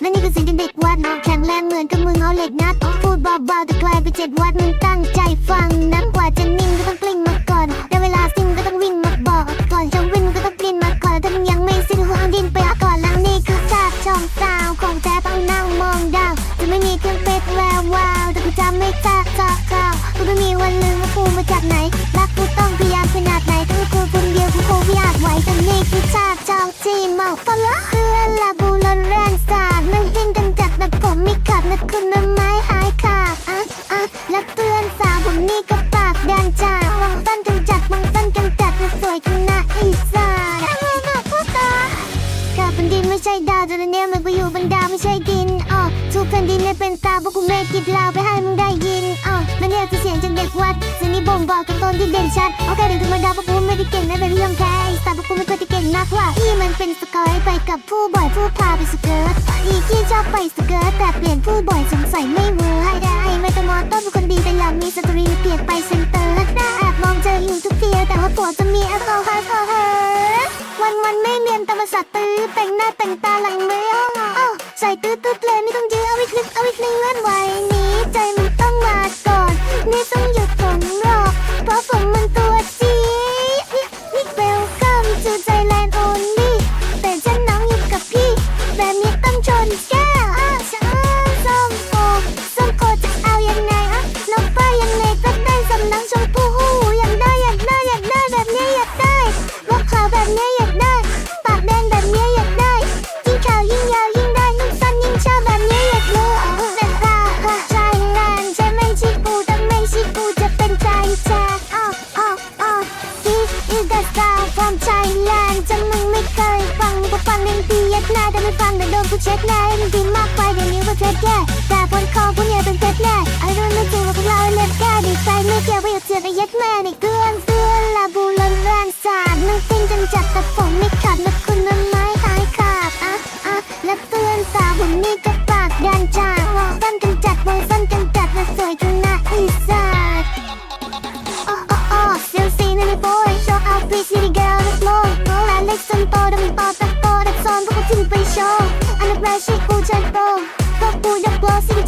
และนี่คือสิ่งที่เด็กวัดแข็งแรงเหมือนกับมือเอาเหล็กงัด พูดเบาๆแต่กลายเป็นเจ็ดวัดมึงตั้งใจฟังนะกว่าจะนิ่งก็ต้องกลิ้งมาก่อนได้เวลาซิ่งก็ต้องวิ่งมาบอก ก่อนจะวิ่งก็ต้องกลิ้นมาก่อนถ้ามึงยังไม่สิ้นหัวดินไปก่อนแล้วนี่คือซากช่องซาวของแท้ต้องนั่งมองดาวจะไม่มีเครื่องเพชรแวววาวแต่กูจำไม่ซากซากข่าวกูไม่มีวันลืมว่ากูมาจากไหนรักกูต้องพยายามขนาดไหนถ้ากูคนเดียวกูคงไม่อาจไหวแต่นี่คือซากช่องที่เมาปะละเพื่อนละบูรแรงสาด แต่ผมไม่ขัดนะคุณนะไม้หายขาดอะอะและเพื่อนสาวผมนี่ก็ปากแดงจ้าวังต้นกันจัดวังต้นกันจัดนะสวยขนาดอีสานอะไรนะพูดตากับแผ่นดินไม่ใช่ดาวแต่เนี่ยมันก็อยู่บนดาวไม่ใช่ดินอ๋อทุกแผ่นดินเนี่ยเป็นตาพวกกูเม่คิดลาวไปให้มึงได้ยินอ๋อ บอกกันตนที่เด่นชัดโอเคเด็กธรรมดาพวกกูไม่ได้เก่งนะเป็นเรื่องแค่แต่พวกกูไม่เคยได้เก่งนักว่าที่มันเป็นสกอยไปกับผู้บ่อยผู้พาไปสเกิร์ตอีที่ชอบไปสเกิร์ตแต่เปลี่ยนผู้บ่อยสงสัยไม่เวอร์ให้ได้ไม่ต้องมองต้นเป็นคนดีแต่อยากมีสตรีเปลี่ยนไปเซนเตอร์ได้แอบมองเจออยู่ทุกทีแต่ว่าตัวจะมีแอลกอฮอล์เฮอวันวันไม่เรียนแต่ภาษาตื้อแต่งหน้าแต่งตาหลังม่ห้ออ้าวใส่ตื้อ ไม่ฟังแต่โดนกูเช็ดหน้าให้มันดีมากไปเดี๋ยวนี้ว่าเทสแย่แต่บนคอพวกเนี่ยเป็นเพชรแน่ไอ้รุ่นไม่จริงว่าพวกเราเล่นแก่ดีใจไม่เกี่ยวไปกับเสือแต่ยัดแม่ในเกลือนเตือนลาบูลนแรงสาดนั่งติ้งจนจับแต่ผมไม่ขาดนะคุณมันไม้หายขาดอะอะและเตือนสาวผมนี่ก็ปากดันจ้าสั้นกันจัดวงสั้นกันจัดและสวยจนหน้าอีสาน Oh oh oh, still seeing any boy Show out please city girl on the floor โน้และเล็กจนโตดำต่อต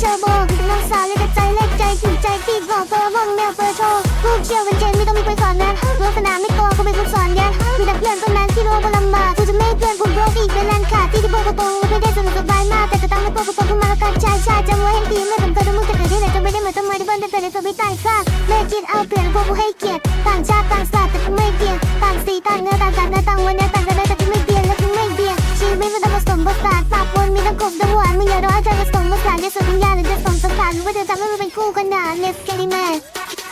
ดักโบอร์โบน้องสาวเลยกระใจเล็กใจถึงใจที่บอกเบอร์ว่องแมวเบอร์โทรลูกเชี่ยวเป็นเจนไม่ต้องมีคนสอนแนะรถสนามไม่โกกูเขาเป็นคนสอนแยนมีแต่เพื่อนต้นนั้นที่รู้ว่าลำบากกูจะไม่เพื่อนผมโรคอีกเป็นแลนขาดที่ที่โบกระโปรงไม่ได้สนุกสบายมากแต่ก็ตั้งไม่โปรกระโปรงขึ้นมาแล้วกันชายชายจำไว้ให้ดีไม่สำคัญว่ามึงจะเกิดที่ไหนจะไม่ได้เหมือนต้นไม้ที่บ้านแต่ในตัวไม่ตายค่ะไม่คิดเอาเปลี่ยนพวกกูให้เกียรติต่างชาติต่างศาสตร์แต่กูไม่เปลี่ยนต่างสีต่างเนื้อต่างกันเนื้อต่างวันเนื้อต่างกันได้แต่กูไม่เปลี่ยนและกูไม่เบี่ยงชีวิตมันต้องผสมผสานปะปนมีทั้งกบ คู่กันดาเนสเกลิแมน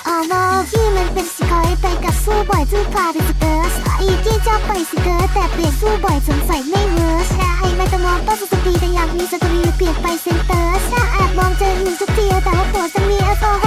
ออโมที่มันเป็นสกอยไปกับสู้บ่อยจู้พาไปสเกิร์สอีที่ชอบไปสเกิร์สแต่เปลี่ยนสู้บ่อยสงสัยไม่เวิร์สนะให้ไม่ตะมองป้าสุดทีแต่อยากมีสตรีเปลี่ยนไปเซนเตอร์ถ้าแอบมองเจอหนึ่งจุดที่แต่ว่าโปดจะมีแอลกอฮ